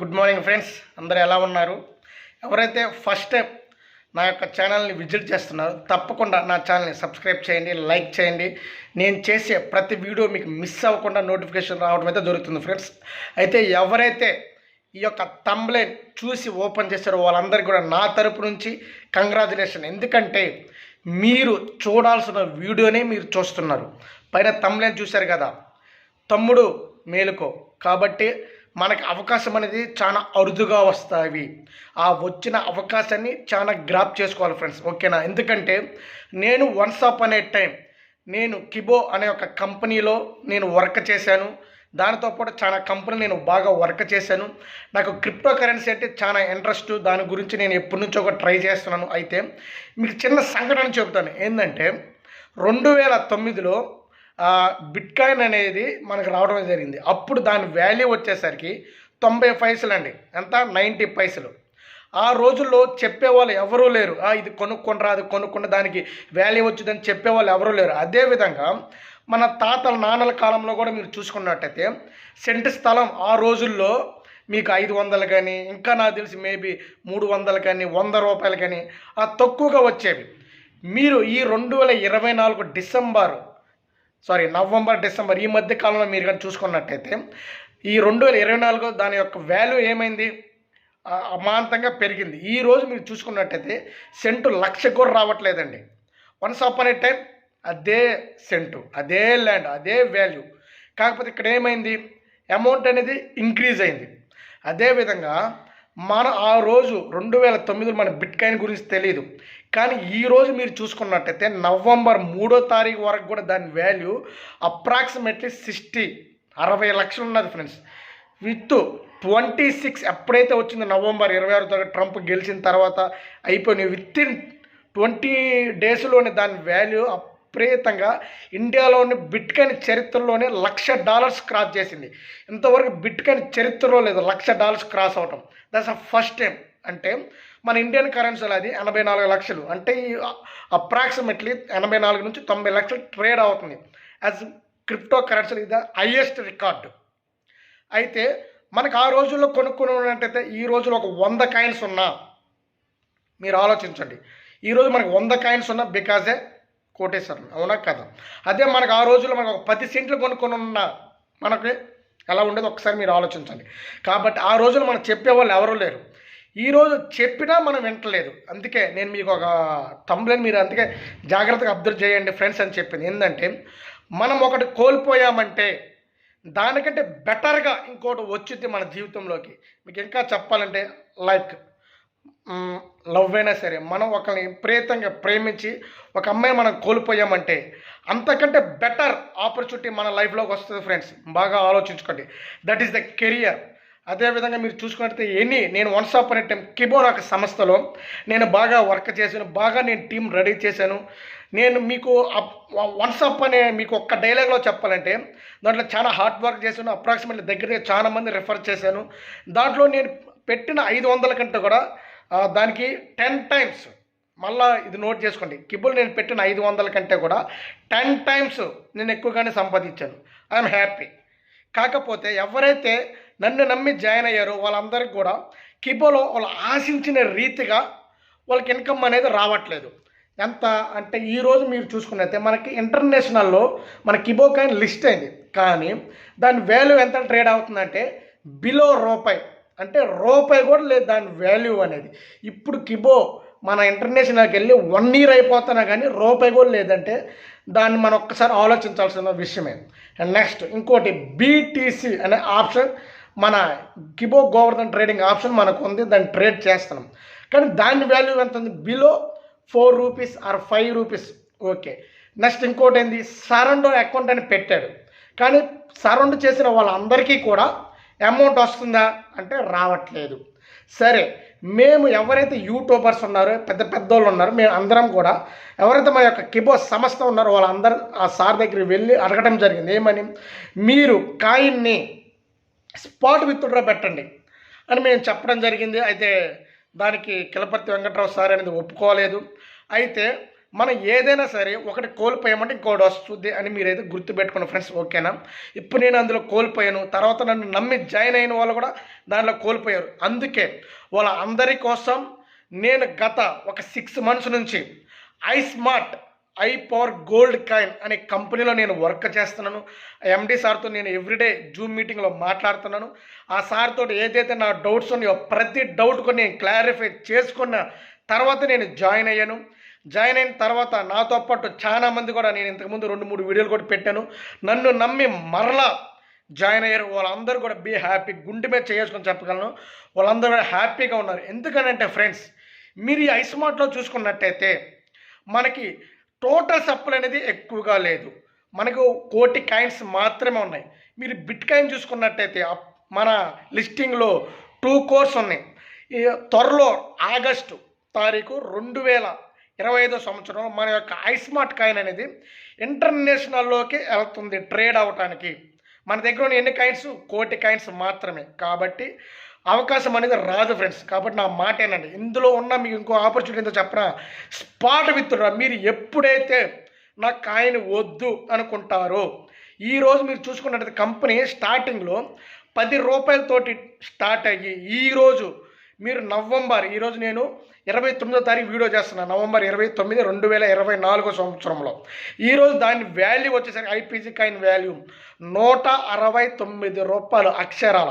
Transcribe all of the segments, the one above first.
Good morning friends. అందరు ఎలా ఉన్నారు? ఎవరైతే ఫస్ట్ టైం నా యొక్క ఛానల్ని విజిట్ చేస్తున్నారో తప్పకుండా నా ఛానల్ని సబ్స్క్రైబ్ చేయండి లైక్ చేయండి. నేను చేసే ప్రతి వీడియో మీకు మిస్ అవ్వకుండా నోటిఫికేషన్ రావడం అయితే దొరుకుతుంది ఫ్రెండ్స్. అయితే ఎవరైతే ఈ యొక్క తంబ్లైన్ చూసి ఓపెన్ చేశారో వాళ్ళందరికీ కూడా నా తరపు నుంచి కంగ్రాచులేషన్. ఎందుకంటే మీరు చూడాల్సిన వీడియోనే మీరు చూస్తున్నారు. పైన తంబ్లైన్ చూశారు కదా? తమ్ముడు మేలుకో. కాబట్టి మనకి అవకాశం అనేది చాలా అరుదుగా వస్తాయి. ఆ వచ్చిన అవకాశాన్ని చాలా గ్రాప్ చేసుకోవాలి ఫ్రెండ్స్ ఓకేనా? ఎందుకంటే నేను వన్స్ అప్ అనే టైం నేను కిబో అనే ఒక కంపెనీలో నేను వర్క్ చేశాను. దానితో పాటు చాలా కంపెనీ నేను బాగా వర్క్ చేశాను. నాకు క్రిప్టో కరెన్సీ అంటే చాలా ఇంట్రెస్ట్ దాని గురించి నేను ఎప్పటి నుంచో ఒక ట్రై చేస్తున్నాను. అయితే మీకు చిన్న సంఘటన చెబుతాను. ఏంటంటే రెండు వేల తొమ్మిదిలో బిట్ కాయిన్ అనేది మనకు రావడం జరిగింది. అప్పుడు దాని వాల్యూ వచ్చేసరికి తొంభై పైసలు అండి. ఎంత? నైంటీ పైసలు. ఆ రోజుల్లో చెప్పేవాళ్ళు ఎవరూ లేరు. ఇది కొనుక్కొనరా అది కొనుక్కున్న దానికి వాల్యూ వచ్చిందని చెప్పేవాళ్ళు ఎవరూ లేరు. అదేవిధంగా మన తాతల నాన్నల కాలంలో కూడా మీరు చూసుకున్నట్టయితే సెంటు స్థలం ఆ రోజుల్లో మీకు ఐదు వందలు కానీ ఇంకా నాకు తెలిసి మేబీ మూడు వందలు కానీ వంద రూపాయలు కానీ ఆ తక్కువగా వచ్చేవి. మీరు ఈ రెండు వేల ఇరవై నాలుగు డిసెంబర్ సారీ నవంబర్ డిసెంబర్ ఈ మధ్య కాలంలో మీరు కానీ చూసుకున్నట్టయితే ఈ రెండు వేల ఇరవై నాలుగు దాని యొక్క వాల్యూ ఏమైంది? అమాంతంగా పెరిగింది. ఈ రోజు మీరు చూసుకున్నట్టయితే సెంటు లక్ష కూడా రావట్లేదండి. వన్స్ అప్ అనే టైం అదే సెంటు అదే ల్యాండ్ అదే వాల్యూ కాకపోతే ఇక్కడ ఏమైంది? అమౌంట్ అనేది ఇంక్రీజ్ అయింది. అదేవిధంగా మన ఆ రోజు రెండు వేల తొమ్మిదిలో మన బిట్ కాయిన్ గురించి తెలియదు కానీ ఈరోజు మీరు చూసుకున్నట్టయితే నవంబర్ మూడో తారీఖు వరకు కూడా దాని వాల్యూ అప్రాక్సిమేట్లీ సిక్స్టీ అరవై లక్షలు ఉన్నది ఫ్రెండ్స్. విత్ ట్వంటీ సిక్స్ ఎప్పుడైతే వచ్చిందో నవంబర్ ఇరవై ఆరు తారీఖు ట్రంప్ గెలిచిన తర్వాత అయిపోయినాయి విత్ ఇన్ ట్వంటీ డేస్లోనే దాని వాల్యూ అప్రేతంగా ఇండియాలోని బిట్కాయిన్ చరిత్రలోనే లక్ష డాలర్స్ క్రాస్ చేసింది. ఇంతవరకు బిట్కాయిన్ చరిత్రలో లేదు లక్ష డాలర్స్ క్రాస్ అవటం. That's a first time. అంటే మన ఇండియన్ కరెన్సీలో అది ఎనభై నాలుగు లక్షలు. అంటే అప్రాక్సిమేట్లీ ఎనభై నాలుగు నుంచి తొంభై లక్షలు ట్రేడ్ అవుతుంది. యాజ్ క్రిప్టో కరెన్సీ ఇది హైయెస్ట్ రికార్డు అయితే మనకు ఆ రోజుల్లో కొనుక్కున్నట్టయితే ఈ రోజులో ఒక వంద కాయిన్స్ ఉన్నా మీరు ఆలోచించండి. ఈరోజు మనకు వంద కాయిన్స్ ఉన్నా బికాజే కోటేశ్వరం అవునా కదా? అదే మనకు ఆ రోజుల్లో మనకు ఒక పది సెంట్లు కొనుక్కొని ఉన్న మనకి ఎలా ఉండేది? ఒకసారి మీరు ఆలోచించండి. కాబట్టి ఆ రోజులు మనం చెప్పేవాళ్ళు ఎవరూ లేరు. ఈరోజు చెప్పినా మనం వింటలేదు. అందుకే నేను మీకు ఒక తమ్ములని మీరు అందుకే జాగ్రత్తగా అబ్జర్వ్ చేయండి ఫ్రెండ్స్ అని చెప్పింది. ఏంటంటే మనం ఒకటి కోల్పోయామంటే దానికంటే బెటర్గా ఇంకోటి వచ్చింది మన జీవితంలోకి. మీకు ఇంకా చెప్పాలంటే లైక్ లవ్ అయినా సరే మనం ఒకరిని విపరీతంగా ప్రేమించి ఒక అమ్మాయిని మనం కోల్పోయామంటే అంతకంటే బెటర్ ఆపర్చునిటీ మన లైఫ్లోకి వస్తుంది ఫ్రెండ్స్. బాగా ఆలోచించుకోండి. దట్ ఈస్ ద కెరియర్ అదేవిధంగా మీరు చూసుకున్నట్లయితే ఎనీ నేను వన్స్ ఆఫ్ అనే టైం కిబోర్ ఒక సంస్థలో నేను బాగా వర్క్ చేశాను బాగా నేను టీం రెడీ చేశాను. నేను మీకు వన్స్ అప్ అనే మీకు ఒక్క డైలాగ్లో చెప్పాలంటే దాంట్లో చాలా హార్డ్ వర్క్ చేశాను అప్రాక్సిమేట్లీ దగ్గర చాలా మంది రెఫర్ చేశాను. దాంట్లో నేను పెట్టిన ఐదు వందల కంటే కూడా దానికి టెన్ టైమ్స్ మళ్ళా ఇది నోట్ చేసుకోండి. కిబుల్ నేను పెట్టిన ఐదు వందల కంటే కూడా టెన్ టైమ్స్ నేను ఎక్కువగానే సంపాదించాను. ఐఎమ్ హ్యాపీ కాకపోతే ఎవరైతే నన్ను నమ్మి జాయిన్ అయ్యారు. వాళ్ళందరికీ కూడా కిబోలో వాళ్ళు ఆశించిన రీతిగా వాళ్ళకి ఇన్కమ్ అనేది రావట్లేదు. ఎంత అంటే ఈరోజు మీరు చూసుకున్నైతే మనకి ఇంటర్నేషనల్లో మన కిబో కాయిన్ లిస్ట్ అయింది. కానీ దాని వాల్యూ ఎంత ట్రేడ్ అవుతుందంటే బిలో రూపాయి. అంటే రూపాయి కూడా లేదు దాని వాల్యూ అనేది. ఇప్పుడు కిబో మన ఇంటర్నేషనల్కి వెళ్ళి వన్ ఇయర్ అయిపోతున్నా కానీ రూపాయి కూడా లేదంటే దాన్ని మనం ఒక్కసారి ఆలోచించాల్సిన విషయమే. అండ్ నెక్స్ట్ ఇంకోటి బీటీసీ అనే ఆప్షన్ మన కిబో గోవర్ధన్ ట్రేడింగ్ ఆప్షన్ మనకు ఉంది దాన్ని ట్రేడ్ చేస్తున్నాం. కానీ దాని వాల్యూ ఎంత ఉంది below four rupees or five rupees. Okay. Next ఇంకోటి ఏంది సరెండో అకౌంట్ అని పెట్టాడు. కానీ సరౌండ్ చేసిన వాళ్ళందరికీ కూడా అమౌంట్ వస్తుందా? అంటే రావట్లేదు. సరే మేము ఎవరైతే యూట్యూబర్స్ ఉన్నారో పెద్ద పెద్దోళ్ళు ఉన్నారో మేము అందరం కూడా ఎవరైతే మా యొక్క కిబో సంస్థ ఉన్నారో వాళ్ళందరూ ఆ సార్ దగ్గరికి వెళ్ళి అడగడం జరిగింది. ఏమని? మీరు కాయిన్ని స్పాట్ విత్డ్రా పెట్టండి అని మేము చెప్పడం జరిగింది. అయితే దానికి కిలపర్తి వెంకట్రావు సార్ అనేది ఒప్పుకోలేదు. అయితే మనం ఏదైనా సరే ఒకటి కోల్పోయామంటే ఇంకోటి వస్తుంది అని మీరైతే గుర్తుపెట్టుకున్న ఫ్రెండ్స్ ఓకేనా? ఇప్పుడు నేను అందులో కోల్పోయాను. తర్వాత నన్ను నమ్మి జాయిన్ అయిన వాళ్ళు కూడా దానిలో కోల్పోయారు. అందుకే వాళ్ళ అందరి కోసం నేను గత ఒక సిక్స్ మంత్స్ నుంచి I smart I power gold coin అనే కంపెనీలో నేను వర్క్ చేస్తున్నాను. ఎండి సార్తో నేను ఎవ్రీడే జూమ్ మీటింగ్లో మాట్లాడుతున్నాను. ఆ సార్తో ఏదైతే నా డౌట్స్ ఉన్నాయో ప్రతి డౌట్ కూడా నేను క్లారిఫై చేసుకున్న తర్వాత నేను జాయిన్ అయ్యాను. జాయిన్ అయిన తర్వాత నాతో పాటు చాలా మంది కూడా నేను ఇంతకుముందు రెండు మూడు వీడియోలు కూడా పెట్టాను. నన్ను నమ్మి మరలా జాయిన్ అయ్యారు. వాళ్ళందరూ కూడా బీ హ్యాపీ గుండె మీద చేసుకొని చెప్పగలను. వాళ్ళందరూ కూడా హ్యాపీగా ఉన్నారు. ఎందుకనంటే ఫ్రెండ్స్ మీరు ఈ ఐస్మార్ట్లో చూసుకున్నట్టయితే మనకి టోటల్ సప్లై అనేది ఎక్కువగా లేదు. మనకు కోటి కాయిన్స్ మాత్రమే ఉన్నాయి. మీరు బిట్ కాయిన్ చూసుకున్నట్టయితే మన లిస్టింగ్లో టూ కోర్స్ ఉన్నాయి. ఈ త్వరలో ఆగస్టు తారీఖు రెండు వేల ఇరవై ఐదో సంవత్సరంలో మన యొక్క ఐస్మార్ట్ కాయిన్ అనేది ఇంటర్నేషనల్లోకి వెళ్తుంది ట్రేడ్ అవటానికి. మన దగ్గర ఉన్న ఎన్ని కాయిన్స్? కోటి కాయిన్స్ మాత్రమే. కాబట్టి అవకాశం అనేది రాదు ఫ్రెండ్స్. కాబట్టి నా మాట ఏనండి ఇందులో ఉన్న మీకు ఇంకో ఆపర్చునిటీ ఏంటో చెప్పనా? స్పాట్ విత్డ్రా మీరు ఎప్పుడైతే నా కాయిన్ వద్దు అనుకుంటారో ఈరోజు మీరు చూసుకున్నట్లయితే కంపెనీ స్టార్టింగ్లో పది రూపాయలతోటి స్టార్ట్ అయ్యి ఈరోజు మీరు నవంబర్ ఈరోజు నేను ఇరవై తొమ్మిదో తారీఖు వీడియో చేస్తున్నాను నవంబర్ ఇరవై తొమ్మిది రెండు వేల ఇరవై నాలుగో సంవత్సరంలో. ఈరోజు దాని వాల్యూ వచ్చేసరికి ఐపీజీ కాయిన్ వాల్యూ నూట అరవై తొమ్మిది రూపాయలు అక్షరాల.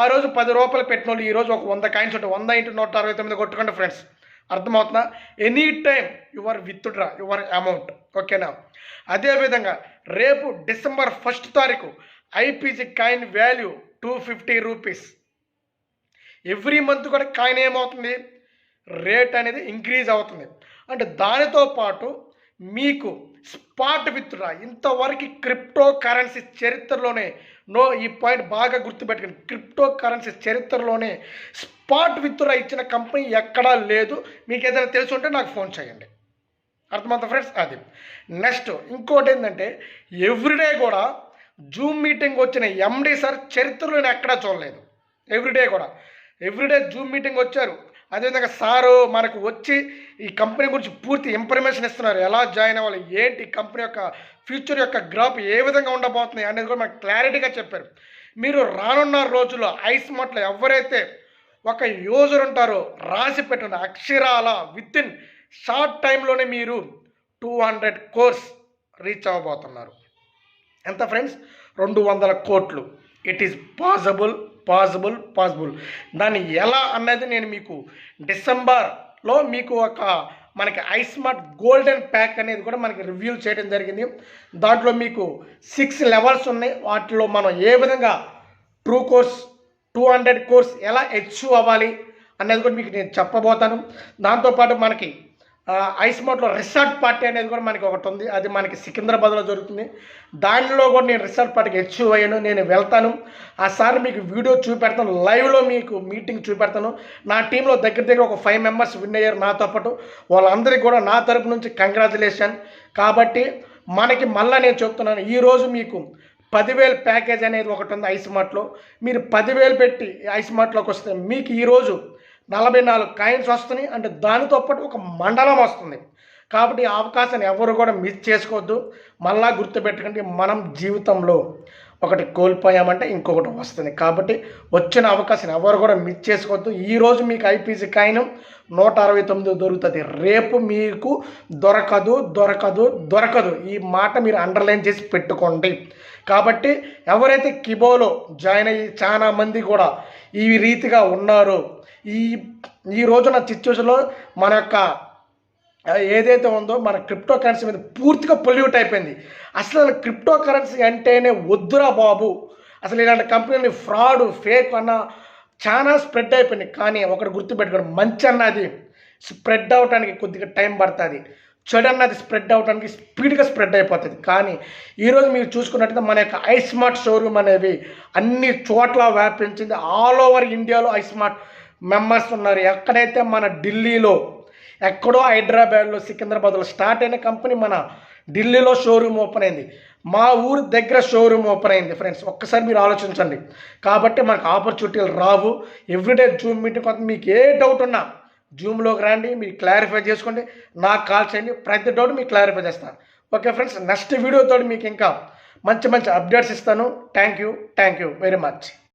ఆ రోజు పది రూపాయలు పెట్టిన వాళ్ళు ఈరోజు ఒక వంద కాయిన్స్ ఉంటాయి. వంద ఇంటూ నూట అరవై తొమ్మిది కొట్టుకోండి ఫ్రెండ్స్ అర్థమవుతుందా? Any time your withdraw your amount ఓకేనా అదేవిధంగా రేపు డిసెంబర్ ఫస్ట్ తారీఖు IPG coin value two fifty rupees every month కూడా కాయిన్ ఏమవుతుంది? రేట్ అనేది ఇంక్రీజ్ అవుతుంది. అంటే దానితో పాటు మీకు స్పాట్ విత్డ్రా ఇంతవరకు క్రిప్టో కరెన్సీ చరిత్రలోనే నో ఈ పాయింట్ బాగా గుర్తుపెట్టుకుని క్రిప్టో కరెన్సీ చరిత్రలోనే స్పాట్ విత్డ్రా ఇచ్చిన కంపెనీ ఎక్కడా లేదు. మీకు ఏదైనా తెలిసి ఉంటే నాకు ఫోన్ చేయండి. అర్థమవుతుంది ఫ్రెండ్స్? అది. నెక్స్ట్ ఇంకోటి ఏంటంటే ఎవ్రీడే కూడా జూమ్ మీటింగ్ వచ్చిన ఎండి సార్ చరిత్రలో నేను ఎక్కడా చూడలేదు. ఎవ్రీడే కూడా. ఎవ్రీడే జూమ్ మీటింగ్ వచ్చారు. అదేవిధంగా సారు మనకు వచ్చి ఈ కంపెనీ గురించి పూర్తి ఇన్ఫర్మేషన్ ఇస్తున్నారు. ఎలా జాయిన్ అవ్వాలి? ఏంటి ఈ కంపెనీ యొక్క ఫ్యూచర్ యొక్క గ్రాఫ్ ఏ విధంగా ఉండబోతుంది అనేది కూడా మనకు క్లారిటీగా చెప్పారు. మీరు రానున్న రోజుల్లో ఐస్ మట్లు ఎవరైతే ఒక యూజర్ ఉంటారో రాసి పెట్టండి. అక్షరాల విత్ ఇన్ షార్ట్ టైంలోనే మీరు టూ హండ్రెడ్ కోర్స్ రీచ్ అవ్వబోతున్నారు. ఎంత ఫ్రెండ్స్? రెండు వందల కోట్లు. It is possible. Possible possible దాన్ని ఎలా అన్నది నేను మీకు డిసెంబర్లో మీకు ఒక మనకి ఐస్మార్ట్ గోల్డెన్ ప్యాక్ అనేది కూడా మనకి రివ్యూ చేయడం జరిగింది. దాంట్లో మీకు సిక్స్ లెవెల్స్ ఉన్నాయి. వాటిలో మనం ఏ విధంగా true course two hundred crores ఎలా అచీవ్ అవ్వాలి అనేది కూడా మీకు నేను చెప్పబోతాను. దాంతోపాటు మనకి ఐస్మార్ట్లో రిసార్ట్ పార్టీ అనేది కూడా మనకి ఒకటి ఉంది. అది మనకి సికింద్రాబాద్లో జరుగుతుంది. దానిలో కూడా నేను రిసార్ట్ పార్టీకి అచీవ్ అయ్యాను. నేను వెళ్తాను. ఆ సార్ మీకు వీడియో చూపెడతాను. లైవ్లో మీకు మీటింగ్ చూపెడతాను. నా టీంలో దగ్గర దగ్గర ఒక ఫైవ్ మెంబర్స్ విన్ అయ్యారు నాతో పాటు. వాళ్ళందరికీ కూడా నా తరపు నుంచి కంగ్రాచులేషన్. కాబట్టి మనకి మళ్ళీ నేను చెప్తున్నాను. ఈరోజు మీకు పదివేలు ప్యాకేజ్ అనేది ఒకటి ఉంది ఐస్మార్ట్లో మీరు పదివేలు పెట్టి ఐస్మార్ట్లోకి వస్తే మీకు ఈరోజు నలభై నాలుగు కాయిన్స్ వస్తున్నాయి. అంటే దానితో పాటు ఒక మండలం వస్తుంది. కాబట్టి ఈ అవకాశాన్ని ఎవరు కూడా మిస్ చేసుకోవద్దు. మళ్ళా గుర్తుపెట్టుకుంటే మనం జీవితంలో ఒకటి కోల్పోయామంటే ఇంకొకటి వస్తుంది. కాబట్టి వచ్చిన అవకాశం ఎవరు కూడా మిస్ చేసుకోవద్దు. ఈరోజు మీకు ఐపీసీ కాయిన్ నూట అరవై తొమ్మిది దొరుకుతుంది. రేపు మీకు దొరకదు దొరకదు దొరకదు. ఈ మాట మీరు అండర్లైన్ చేసి పెట్టుకోండి. కాబట్టి ఎవరైతే కిబోలో జాయిన్ అయ్యి చాలా మంది కూడా ఈ రీతిగా ఉన్నారో ఈ ఈ రోజున సిచ్యువేషన్లో మన యొక్క ఏదైతే ఉందో మన క్రిప్టో కరెన్సీ మీద పూర్తిగా పొల్యూట్ అయిపోయింది. అసలు క్రిప్టో కరెన్సీ అంటేనే వద్దురా బాబు. అసలు ఇలాంటి కంపెనీని ఫ్రాడ్ ఫేక్ అన్న చాలా స్ప్రెడ్ అయిపోయింది. కానీ ఒకటి గుర్తుపెట్టుకోండి మంచి అన్నది స్ప్రెడ్ అవడానికి కొద్దిగా టైం పడుతుంది. చెడు అన్నది స్ప్రెడ్ అవడానికి స్పీడ్గా స్ప్రెడ్ అయిపోతుంది. కానీ ఈరోజు మీరు చూసుకున్నట్టయితే మన యొక్క ఐస్మార్ట్ షోరూమ్ అనేవి అన్ని చోట్ల వ్యాపించింది. ఆల్ ఓవర్ ఇండియాలో ఐస్మార్ట్ మెంబర్స్ ఉన్నారు. ఎక్కడైతే మన ఢిల్లీలో ఎక్కడో హైదరాబాద్లో సికింద్రాబాద్లో స్టార్ట్ అయిన కంపెనీ మన ఢిల్లీలో షోరూమ్ ఓపెన్ అయింది. మా ఊరు దగ్గర షోరూమ్ ఓపెన్ అయింది ఫ్రెండ్స్. ఒక్కసారి మీరు ఆలోచించండి. కాబట్టి మనకు ఆపర్చునిటీలు రావు. ఎవ్రీడే జూమ్ మీటింగ్ కొంత మీకు ఏ డౌట్ ఉన్నా జూమ్లోకి రండి మీరు క్లారిఫై చేసుకోండి. నాకు కాల్ చేయండి. ప్రతి డౌట్ మీకు క్లారిఫై చేస్తాను ఓకే ఫ్రెండ్స్ నెక్స్ట్ వీడియోతో మీకు ఇంకా మంచి మంచి అప్డేట్స్ ఇస్తాను. Thank you thank you very much